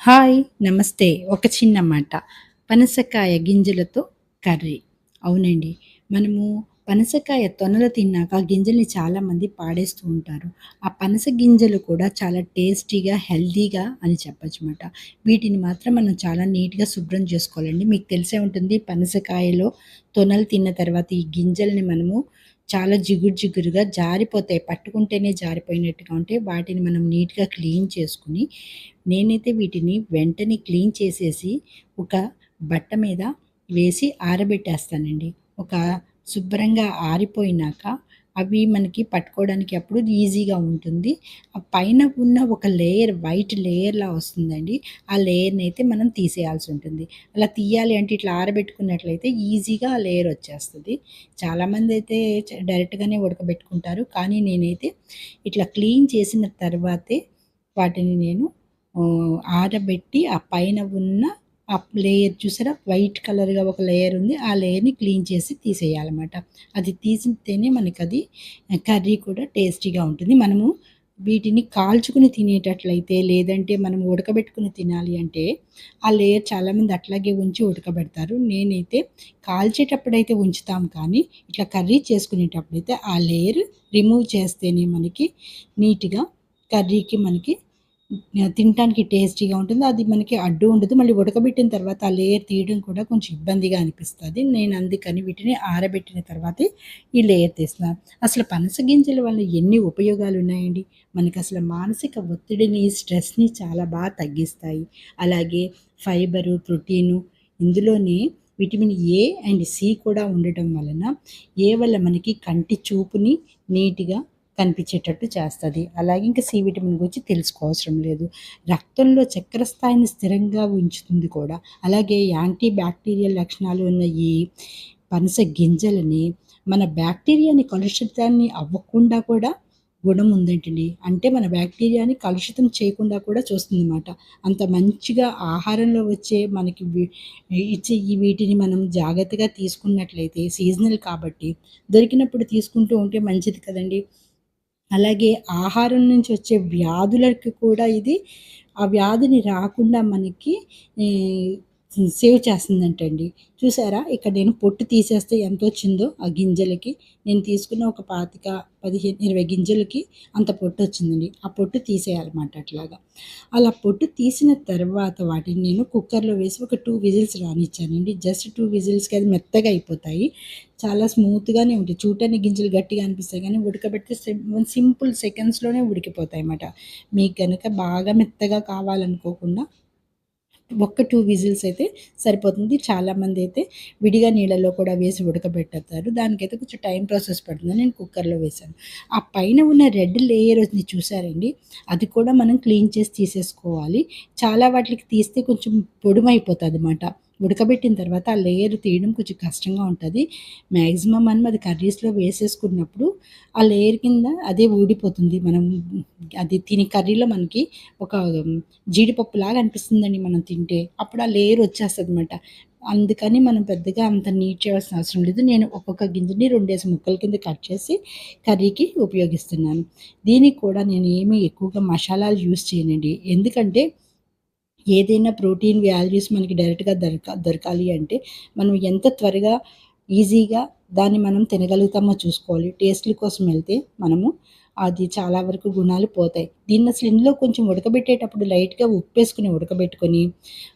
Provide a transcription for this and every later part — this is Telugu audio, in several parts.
హాయ్ నమస్తే. ఒక చిన్న మాట. పనసకాయ గింజలతో కర్రీ. అవునండి. మనము పనసకాయ తొనలు తిన్నాక గింజల్ని చాలామంది పాడేస్తూ ఉంటారు. ఆ పనస గింజలు కూడా చాలా టేస్టీగా హెల్దీగా అని చెప్పచ్చమాట వీటిని మాత్రం మనం చాలా నీట్గా శుభ్రం చేసుకోవాలండి. మీకు తెలిసే ఉంటుంది పనసకాయలో తొనలు తిన్న తర్వాత ఈ గింజల్ని మనము చాలా జిగురు జిగురుగా జారిపోతాయి. పట్టుకుంటేనే జారిపోయినట్టుగా ఉంటే వాటిని మనం నీట్గా క్లీన్ చేసుకుని నేనైతే వీటిని వెంటనే క్లీన్ చేసేసి ఒక బట్ట మీద వేసి ఆరబెట్టేస్తానండి. ఒక శుభ్రంగా ఆరిపోయినాక అవి మనకి పట్టుకోవడానికి అప్పుడు ఈజీగా ఉంటుంది. ఆ పైన ఉన్న ఒక లేయర్ వైట్ లేయర్లా వస్తుందండి. ఆ లేయర్ని అయితే మనం తీసేయాల్సి ఉంటుంది. అలా తీయాలి అంటే ఇట్లా ఆరబెట్టుకున్నట్లయితే ఈజీగా ఆ లేయర్ వచ్చేస్తుంది. చాలామంది అయితే డైరెక్ట్గానే ఉడకబెట్టుకుంటారు. కానీ నేనైతే ఇట్లా క్లీన్ చేసిన తర్వాతే వాటిని నేను ఆరబెట్టి ఆ పైన ఉన్న ఆ లేయర్ చూసారా? వైట్ కలర్గా ఒక లేయర్ ఉంది. ఆ లేయర్ని క్లీన్ చేసి తీసేయాలన్నమాట. అది తీసితేనే మనకి అది కర్రీ కూడా టేస్టీగా ఉంటుంది. మనము వీటిని కాల్చుకుని తినేటట్లయితే లేదంటే మనం ఉడకబెట్టుకుని తినాలి అంటే ఆ లేయర్ చాలామంది అట్లాగే ఉంచి ఉడకబెడతారు. నేనైతే కాల్చేటప్పుడైతే ఉంచుతాం కానీ ఇట్లా కర్రీ చేసుకునేటప్పుడైతే ఆ లేయర్ రిమూవ్ చేస్తేనే మనకి నీట్గా కర్రీకి మనకి తినటానికి టేస్టీగా ఉంటుంది. అది మనకి అడ్డు ఉండదు. మళ్ళీ ఉడకబెట్టిన తర్వాత ఆ లేయర్ తీయడం కూడా కొంచెం ఇబ్బందిగా అనిపిస్తుంది. నేను అందుకని వీటిని ఆరబెట్టిన తర్వాతే ఈ లేయర్ తీస్తున్నాను అసలు పనస గింజల వల్ల ఎన్ని ఉపయోగాలు ఉన్నాయండి? మనకి అసలు మానసిక ఒత్తిడిని స్ట్రెస్ని చాలా బాగా తగ్గిస్తాయి. అలాగే ఫైబరు ప్రోటీను ఇందులోనే విటమిన్ ఏ అండ్ సి కూడా ఉండటం వలన ఏ వల్ల మనకి కంటి చూపుని నీట్గా కనిపించేటట్టు చేస్తుంది. అలాగే ఇంకా సి విటమిన్ గురించి తెలుసుకోవసరం లేదు. రక్తంలో చక్కెర స్థాయిని స్థిరంగా ఉంచుతుంది కూడా. అలాగే యాంటీ బ్యాక్టీరియల్ లక్షణాలు ఉన్న ఈ పనస గింజలని మన బ్యాక్టీరియాని కలుషితాన్ని అవ్వకుండా కూడా గుణం ఉందంటండి. అంటే మన బ్యాక్టీరియాని కలుషితం చేయకుండా కూడా చూస్తుంది అన్నమాట అంత మంచిగా ఆహారంలో వచ్చే మనకి ఇచ్చే ఈ వీటిని మనం జాగ్రత్తగా తీసుకున్నట్లయితే సీజనల్ కాబట్టి దొరికినప్పుడు తీసుకుంటూ ఉంటే మంచిది కదండి. అలాగే ఆహారం నుంచి వచ్చే వ్యాధులకి కూడా ఇది ఆ వ్యాధిని రాకుండా మనకి సేవ్ చేస్తుందంటండి. చూసారా? ఇక్కడ నేను పొట్టు తీసేస్తే ఎంత వచ్చిందో ఆ గింజలకి. నేను తీసుకున్న ఒక పాతిక పదిహేను ఇరవై గింజలకి అంత పొట్టు వచ్చిందండి. ఆ పొట్టు తీసేయాలన్నమాట అట్లాగా. అలా పొట్టు తీసిన తర్వాత వాటిని నేను కుక్కర్లో వేసి ఒక టూ విజిల్స్ రానిచ్చానండి. జస్ట్ టూ విజిల్స్కి అది మెత్తగా అయిపోతాయి. చాలా స్మూత్గానే ఉంటాయి. చూడటానికి గింజలు గట్టిగా అనిపిస్తాయి కానీ ఉడకబెడితే సింపుల్ సెకండ్స్లోనే ఉడికిపోతాయి అన్నమాట. మీకు కనుక బాగా మెత్తగా కావాలనుకోకుండా ఒక్క టూ విజిల్స్ అయితే సరిపోతుంది. చాలామంది అయితే విడిగా నీళ్ళలో కూడా వేసి ఉడకబెట్టేస్తారు దానికైతే కొంచెం టైం ప్రాసెస్ పడుతుంది. నేను కుక్కర్లో వేసాను ఆ పైన ఉన్న రెడ్ లేయర్ చూసారండి? అది కూడా మనం క్లీన్ చేసి తీసేసుకోవాలి. చాలా వాటికి తీస్తే కొంచెం పొడుమైపోతుంది అనమాట ఉడకబెట్టిన తర్వాత ఆ లేయర్ తీయడం కొంచెం కష్టంగా ఉంటుంది. మ్యాక్సిమం మనం అది కర్రీస్లో వేసేసుకున్నప్పుడు ఆ లేయర్ కింద అదే ఊడిపోతుంది. మనం అది తిని కర్రీలో మనకి ఒక జీడిపప్పు లాగా అనిపిస్తుందండి మనం తింటే. అప్పుడు ఆ లేయర్ వచ్చేస్తుంది అనమాట అందుకని మనం పెద్దగా అంత నీట్ చేయాల్సిన అవసరం లేదు. నేను ఒక్కొక్క గింజని రెండేసి ముక్కల కింద కట్ చేసి కర్రీకి ఉపయోగిస్తున్నాను. దీనికి కూడా నేను ఏమీ ఎక్కువగా మసాలాలు యూస్ చేయనండి. ఎందుకంటే ఏదైనా ప్రోటీన్ వాల్యూస్ మనకి డైరెక్ట్గా దొరక దొరకాలి అంటే మనం ఎంత త్వరగా ఈజీగా దాన్ని మనం తినగలుగుతామో చూసుకోవాలి. టేస్ట్ల కోసం వెళ్తే మనము అది చాలా వరకు గుణాలు పోతాయి. దీన్ని అసలు ఇందులో కొంచెం ఉడకబెట్టేటప్పుడు లైట్గా ఉప్పేసుకుని ఉడకబెట్టుకొని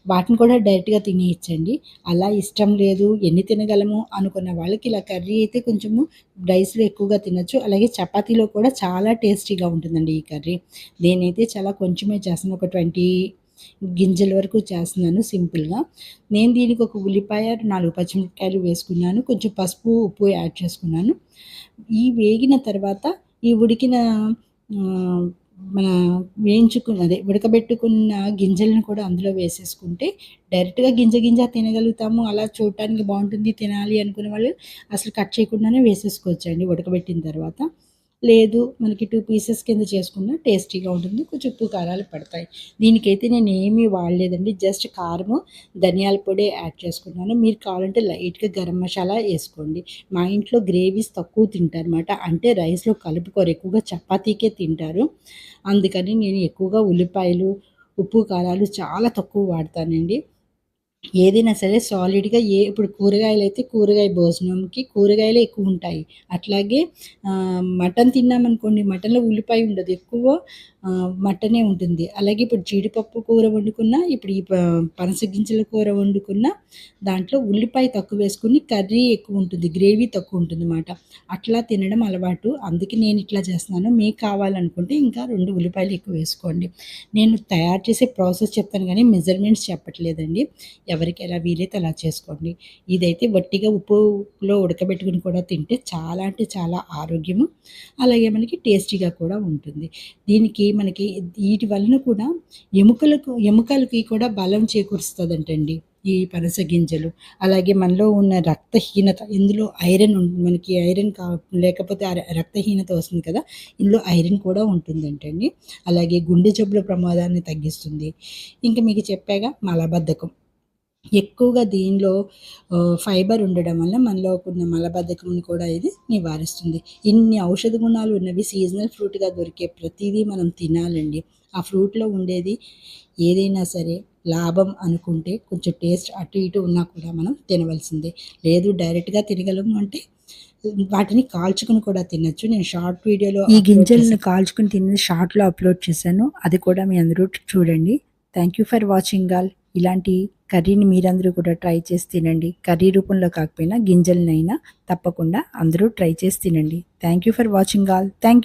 వాటిని కూడా డైరెక్ట్గా తినేయచ్చండి. అలా ఇష్టం లేదు ఎన్ని తినగలము అనుకున్న వాళ్ళకి ఇలా కర్రీ అయితే కొంచెము రైస్లో ఎక్కువగా తినచ్చు. అలాగే చపాతీలో కూడా చాలా టేస్టీగా ఉంటుందండి ఈ కర్రీ. నేనైతే చాలా కొంచెమే చేస్తాను. ఒక ట్వంటీ గింజల వరకు చేస్తున్నాను సింపుల్గా. నేను దీనికి ఒక ఉల్లిపాయ నాలుగు పచ్చిమిరపకాయలు వేసుకున్నాను. కొంచెం పసుపు ఉప్పు యాడ్ చేసుకున్నాను. ఈ వేగిన తర్వాత ఈ ఉడికిన మన వేయించుకున్న అదే ఉడకబెట్టుకున్న గింజలను కూడా అందులో వేసేసుకుంటే డైరెక్ట్గా గింజ గింజ తినగలుగుతాము. అలా చూడటానికి బాగుంటుంది తినాలి అనుకునే వాళ్ళు అసలు కట్ చేయకుండానే వేసేసుకోవచ్చండి ఉడకబెట్టిన తర్వాత. లేదు మనకి టూ పీసెస్ కింద చేసుకున్న టేస్టీగా ఉంటుంది. కొంచెం ఉప్పు కారాలు పడతాయి. దీనికైతే నేను ఏమీ వాడలేదండి. జస్ట్ కారము ధనియాల పొడి యాడ్ చేసుకున్నాను. మీరు కావాలంటే లైట్గా గరం మసాలా వేసుకోండి. మా ఇంట్లో గ్రేవీస్ తక్కువ తింటారనమాట అంటే రైస్లో కలుపుకోరు. ఎక్కువగా చపాతీకే తింటారు. అందుకని నేను ఎక్కువగా ఉల్లిపాయలు ఉప్పు కారాలు చాలా తక్కువ వాడతానండి. ఏదైనా సరే సాలిడ్‌గా ఏ ఇప్పుడు కూరగాయలు అయితే కూరగాయ భోజనంకి కూరగాయలే ఎక్కువ ఉంటాయి. అట్లాగే మటన్ తిన్నామనుకోండి మటన్‌లో ఉల్లిపాయ ఉండదు. ఎక్కువ మటనే ఉంటుంది. అలాగే ఇప్పుడు జీడిపప్పు కూర వండుకున్నా, ఇప్పుడు ఈ పనస గింజల కూర వండుకున్నా దాంట్లో ఉల్లిపాయ తక్కువ వేసుకుని కర్రీ ఎక్కువ ఉంటుంది గ్రేవీ తక్కువ ఉంటుంది అన్నమాట అట్లా తినడం అలవాటు. అందుకే నేను ఇట్లా చేస్తున్నాను. మీకు కావాలనుకుంటే ఇంకా రెండు ఉల్లిపాయలు ఎక్కువ వేసుకోండి నేను తయారు చేసే ప్రాసెస్ చెప్తాను కానీ మెజర్‌మెంట్స్ చెప్పట్లేదండి. ఎవరికి ఎలా వీలైతే అలా చేసుకోండి. ఇదైతే వట్టిగా ఉప్పులో ఉడకబెట్టుకొని కూడా తింటే చాలా అంటే చాలా ఆరోగ్యము. అలాగే మనకి టేస్టీగా కూడా ఉంటుంది. దీనికి మనకి వీటి వలన కూడా ఎముకలకు ఎముకలకి కూడా బలం చేకూరుస్తుందంటండి ఈ పనస గింజలు. అలాగే మనలో ఉన్న రక్తహీనత ఇందులో ఐరన్ మనకి ఐరన్ కా లేకపోతే రక్తహీనత వస్తుంది కదా! ఇందులో ఐరన్ కూడా ఉంటుందంటండి. అలాగే గుండె జబ్బుల ప్రమాదాన్ని తగ్గిస్తుంది. ఇంకా మీకు చెప్పాగా మలబద్ధకం. ఎక్కువగా దీనిలో ఫైబర్ ఉండడం వల్ల మనలో ఉన్న మలబద్ధకంని కూడా ఇది నివారిస్తుంది. ఇన్ని ఔషధ గుణాలు ఉన్నవి సీజనల్ ఫ్రూట్‌గా దొరికే ప్రతీదీ మనం తినాలండి. ఆ ఫ్రూట్‌లో ఉండేది ఏదైనా సరే లాభం అనుకుంటే కొంచెం టేస్ట్ అటు ఇటు ఉన్నా కూడా మనం తినవలసిందే. లేదు డైరెక్ట్‌గా తినగలము అంటే వాటిని కాల్చుకొని కూడా తినొచ్చు. నేను షార్ట్ వీడియోలో ఈ గింజలను. కాల్చుకొని తినేది షార్ట్‌లో అప్లోడ్ చేశాను. అది కూడా మీ అందరూ చూడండి. Thank you for watching all. ఇలాంటి కర్రీని మీరందరూ కూడా ట్రై చేసి తినండి. కర్రీ రూపంలో కాకపోయినా గింజలనైనా తప్పకుండా అందరూ ట్రై చేసి తినండి. Thank you for watching all. Thank you.